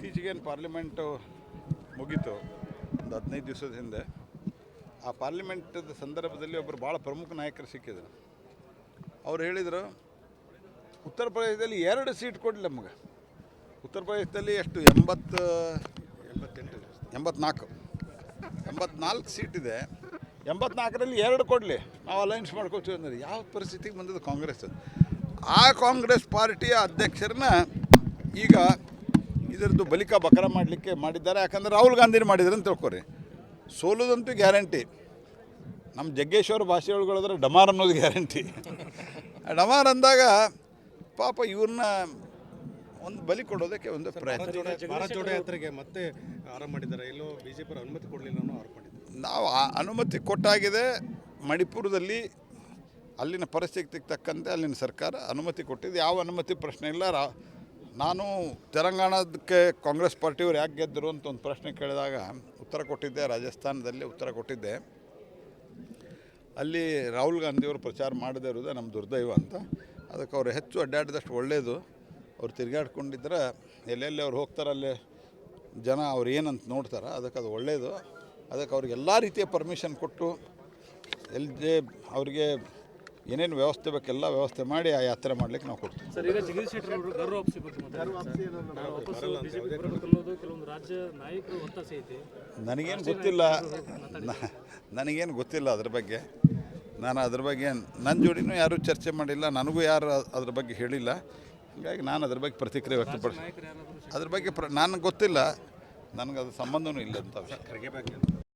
ಇತ್ತೀಚೆಗೇನು parliament ಮುಗೀತು, ಒಂದು ಹದಿನೈದು ದಿವಸದ ಹಿಂದೆ, ಆ ಪಾರ್ಲಿಮೆಂಟದ ಸಂದರ್ಭದಲ್ಲಿ ಒಬ್ಬರು ಭಾಳ ಪ್ರಮುಖ ನಾಯಕರು ಸಿಕ್ಕಿದ್ರು. ಅವ್ರು ಹೇಳಿದರು, ಉತ್ತರ ಪ್ರದೇಶದಲ್ಲಿ ಎರಡು ಸೀಟ್ ಕೊಡಲಿ ನಮಗೆ. ಉತ್ತರ ಪ್ರದೇಶದಲ್ಲಿ ಎಷ್ಟು, ಎಂಬತ್ತು ಎಂಬತ್ತೆಂಟು ಎಂಬತ್ನಾಲ್ಕು. ಎಂಬತ್ನಾಲ್ಕು ಸೀಟ್ ಇದೆ. ಎಂಬತ್ನಾಲ್ಕರಲ್ಲಿ ಎರಡು ಕೊಡಲಿ. ನಾವು ಅಲೈನ್ಸ್ ಮಾಡ್ಕೋತೀವಿ ಅಂದ್ರೆ ಯಾವ ಪರಿಸ್ಥಿತಿಗೆ ಬಂದದ್ದು ಕಾಂಗ್ರೆಸ್? ಆ ಕಾಂಗ್ರೆಸ್ ಪಾರ್ಟಿಯ ಅಧ್ಯಕ್ಷರನ್ನ ಈಗ ಇದರದ್ದು ಬಲಿಕ ಬಕರ ಮಾಡಲಿಕ್ಕೆ ಮಾಡಿದ್ದಾರೆ. ಯಾಕಂದರೆ ರಾಹುಲ್ ಗಾಂಧಿನ ಮಾಡಿದ್ರು ಅಂತ ತಿಳ್ಕೊರಿ. ಸೋಲೋದಂತೂ ಗ್ಯಾರಂಟಿ. ನಮ್ಮ ಜಗ್ಗೇಶ್ವರ ಭಾಷೆ ಒಳಗೊಳಿದ್ರೆ ಡಮಾರ್ ಅನ್ನೋದು ಗ್ಯಾರಂಟಿ. ಡಮಾರ್ ಅಂದಾಗ ಪಾಪ ಇವ್ರನ್ನ ಒಂದು ಬಲಿ ಕೊಡೋದಕ್ಕೆ ಒಂದು ಪ್ರಯತ್ನ. ಯಾತ್ರೆಗೆ ಮತ್ತೆ ಆರಂಭ ಮಾಡಿದ್ದಾರೆ. ಎಲ್ಲೋ ಬಿಜೆಪಿ ಅನುಮತಿ ಕೊಡಲಿಲ್ಲ ಆರೋಪ ಮಾಡಿದ್ದಾರೆ. ನಾವು ಆ ಅನುಮತಿ ಕೊಟ್ಟಾಗಿದೆ. ಮಣಿಪುರದಲ್ಲಿ ಅಲ್ಲಿನ ಪರಿಸ್ಥಿತಿಗೆ ತಕ್ಕಂತೆ ಅಲ್ಲಿನ ಸರ್ಕಾರ ಅನುಮತಿ ಕೊಟ್ಟಿದೆ. ಯಾವ ಅನುಮತಿ ಪ್ರಶ್ನೆ ಇಲ್ಲ. ರಾ ನಾನು ತೆಲಂಗಾಣದಕ್ಕೆ ಕಾಂಗ್ರೆಸ್ ಪಾರ್ಟಿಯವರು ಯಾಕೆ ಗೆದ್ದರು ಅಂತ ಒಂದು ಪ್ರಶ್ನೆ ಕೇಳಿದಾಗ ಉತ್ತರ ಕೊಟ್ಟಿದ್ದೆ, ರಾಜಸ್ಥಾನದಲ್ಲಿ ಉತ್ತರ ಕೊಟ್ಟಿದ್ದೆ. ಅಲ್ಲಿ ರಾಹುಲ್ ಗಾಂಧಿಯವರು ಪ್ರಚಾರ ಮಾಡದೇ ಇರೋದೇ ನಮ್ಮ ದುರ್ದೈವ ಅಂತ. ಅದಕ್ಕೆ ಅವರು ಹೆಚ್ಚು ಅಡ್ಡಾಡಿದಷ್ಟು ಒಳ್ಳೆಯದು ಅವ್ರು ತಿರುಗಾಡ್ಕೊಂಡಿದ್ರೆ ಎಲ್ಲೆಲ್ಲಿ ಅವ್ರು ಹೋಗ್ತಾರೆ ಅಲ್ಲಿ ಜನ ಅವ್ರು ಏನಂತ ನೋಡ್ತಾರೆ, ಅದಕ್ಕೆ ಅದು ಒಳ್ಳೆಯದು ಅದಕ್ಕೆ ಅವ್ರಿಗೆ ಎಲ್ಲ ರೀತಿಯ ಪರ್ಮಿಷನ್ ಕೊಟ್ಟು ಎಲ್ಲಿ ಅವರಿಗೆ ಏನೇನು ವ್ಯವಸ್ಥೆ ಬೇಕೆಲ್ಲ ವ್ಯವಸ್ಥೆ ಮಾಡಿ ಆ ಯಾತ್ರೆ ಮಾಡ್ಲಿಕ್ಕೆ ನಾವು ಕೊಡ್ತೀವಿ. ಸರ್ ಈಗ ಜಗದೀಶ್ ಶೆಟ್ಟರ್ ಅವರು ಗರ್ ವಾಪಸಿ ಬಗ್ಗೆ ಮಾತಾಡ್ತಾರೆ ವಾಪಸ್ ಬಿಜೆಪಿ ಬರಬೇಕು ಅನ್ನೋದು ಕೆಲವೊಂದು ರಾಜ್ಯ ನಾಯಕರು ಒತ್ತಾಸೆ ಐತಿ. ನನಗೇನು ಗೊತ್ತಿಲ್ಲ. ನನಗೇನು ಗೊತ್ತಿಲ್ಲ ಅದ್ರ ಬಗ್ಗೆ. ನಾನು ಅದ್ರ ಬಗ್ಗೆ ನನ್ನ ಜೋಡಿನೂ ಯಾರೂ ಚರ್ಚೆ ಮಾಡಿಲ್ಲ ನನಗೂ ಯಾರು ಅದ್ರ ಬಗ್ಗೆ ಹೇಳಿಲ್ಲ. ಹೀಗಾಗಿ ನಾನು ಅದ್ರ ಬಗ್ಗೆ ಪ್ರತಿಕ್ರಿಯೆ ವ್ಯಕ್ತಪಡಿಸ್ತೀನಿ ಅದ್ರ ಬಗ್ಗೆ ಪ್ರ ನನಗೆ ಗೊತ್ತಿಲ್ಲ. ನನಗೆ ಸಂಬಂಧವೂ ಇಲ್ಲ ಅಂತ ವಿಷಯ